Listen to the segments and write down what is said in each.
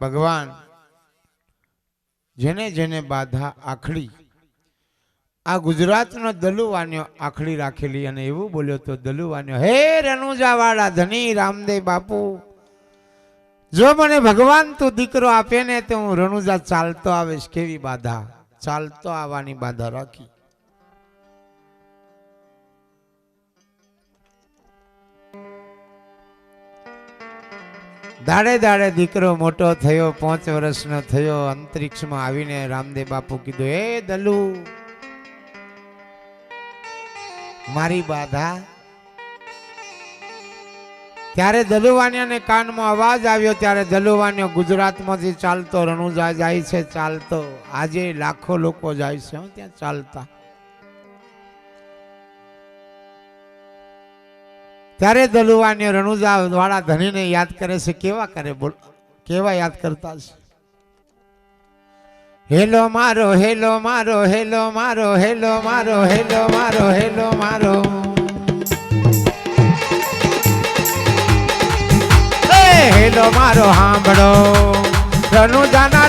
ભગવાન, જેને જેને બાધા આખડી, આ ગુજરાતનો દલુવાન્યો આખડી રાખેલી અને એવું બોલ્યો તો દલુવાન્યો, હે રનુજાવાળા ધની રામદેવ બાપુ, જો મને ભગવાન તું દીકરો આપે ને તો હું રણુજા ચાલતો આવીશ. કેવી બાધા? ચાલતો આવવાની બાધા રાખી. દાડે દાડે દીકરો મોટો થયો, પાંચ વર્ષનો થયો, અંતરિક્ષમાં આવીને રામદેવ બાપુ કીધું, એ દલુ, મારી બાધા. ત્યારે દલુવાનિયાને કાનમાં અવાજ આવ્યો, ત્યારે દલુવાનિયો ગુજરાતમાંથી ચાલતો, રણુજા જાય છે, ચાલતો. આજે લાખો લોકો જાય છે ત્યાં ચાલતા. ત્યારે દલુવાની રણુજા વાળા યાદ કરે છે, કેવા કરે બોલ, કેવા યાદ કરતા છે હેલો મારો હેલો મારો હેલો મારો હેલો મારો હેલો મારો હેલો મારો. હેલો મારો, હાંભળો. રનુજાના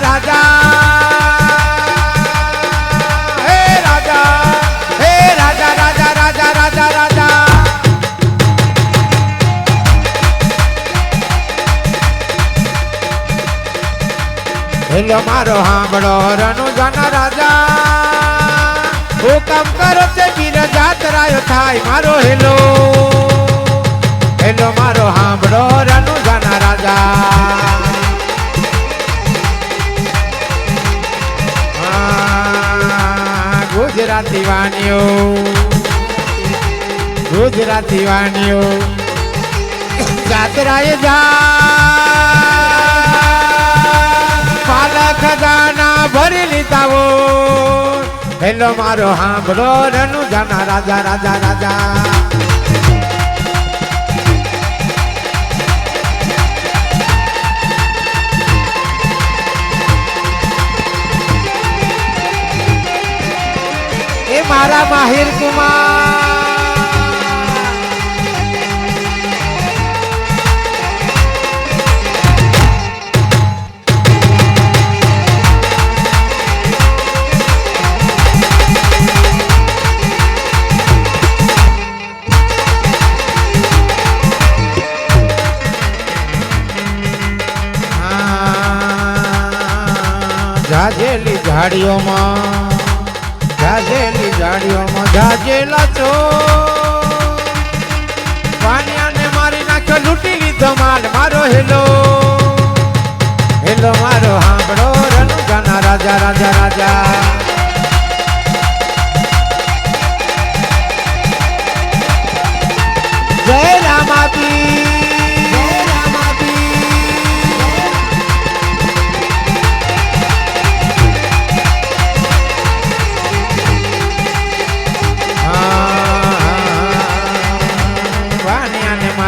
હેલો મારો હાંભળો રનુજાના રાજા. હુકમ કરો તે વીર જાતરાયો થાય મારો હેલો. હેલો, મારો હાંભળો રનુજાના રાજા. ગુજરાતી વાણીઓ. ગુજરાતી વાણીઓ. જાતરાએ જા. હેલો મારો હાંભળો રનુ જાના રાજા રાજા. રાજા મારા માહિર કુમાર. જાજેલી ઝાડીઓમાં જાજેલી ઝાડીઓમાં જાજેલા છો. વાણિયાને મારી નાખ્યો લૂંટી લીધો માલ, મારો હેલો. હેલો મારો હાંભળો રનુજાના રાજા રાજા રાજા.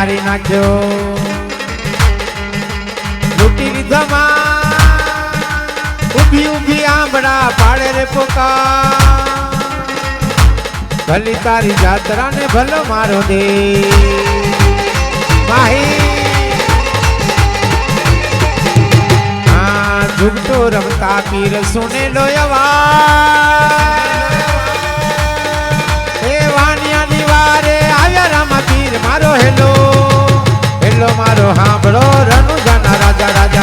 મારી નાખ્યો. લૂટી લીધો ઊભી ઊભી આંબળા પાડે રે પોકા ભલી તારી જાત્રાને ભલો મારો દે. માહી. આ ઝુકતો રમતા પીર સુને લો મારો હાંભળો રાજા રાજા રાજા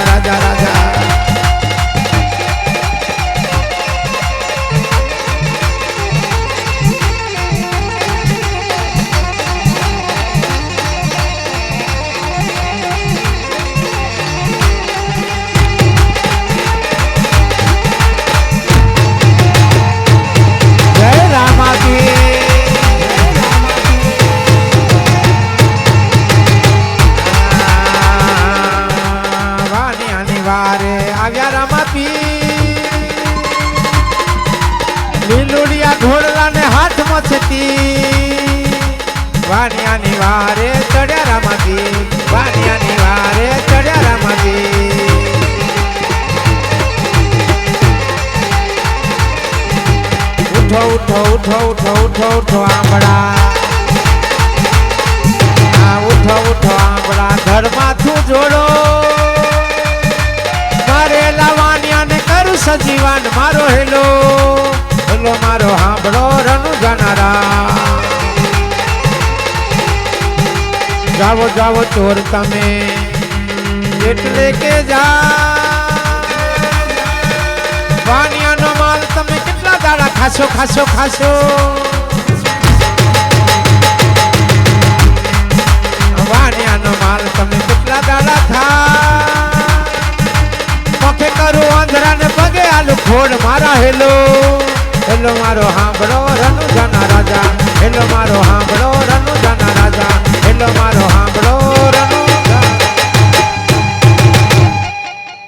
વારે આવ્યા રામાપીર લીલુડિયા ઘોડલાને હાથમાં છતી વાણિયાની વારે ચડ્યા રામાપીર વાણિયાની વારે ચડ્યા રામાપીર ઉઠો ઉઠો ઉઠો ઉઠો ઉઠો ઉઠો આંબળા. ઉઠો ઉઠો, આંબળા. ઘર માથું જોડો. સજીવાન મારો હેલો. હેલો, મારો હાંભળો રનુ જાનારા જાવો જાવો ચોર તમે. એટલે કે જા. વાણિયાનો માલ તમે કેટલા દાડા ખાશો ખાશો ખાશો? મારા હેલો હેલો મારો હાંભળો રનુ જાના રાજા હેલો મારો હાંભળો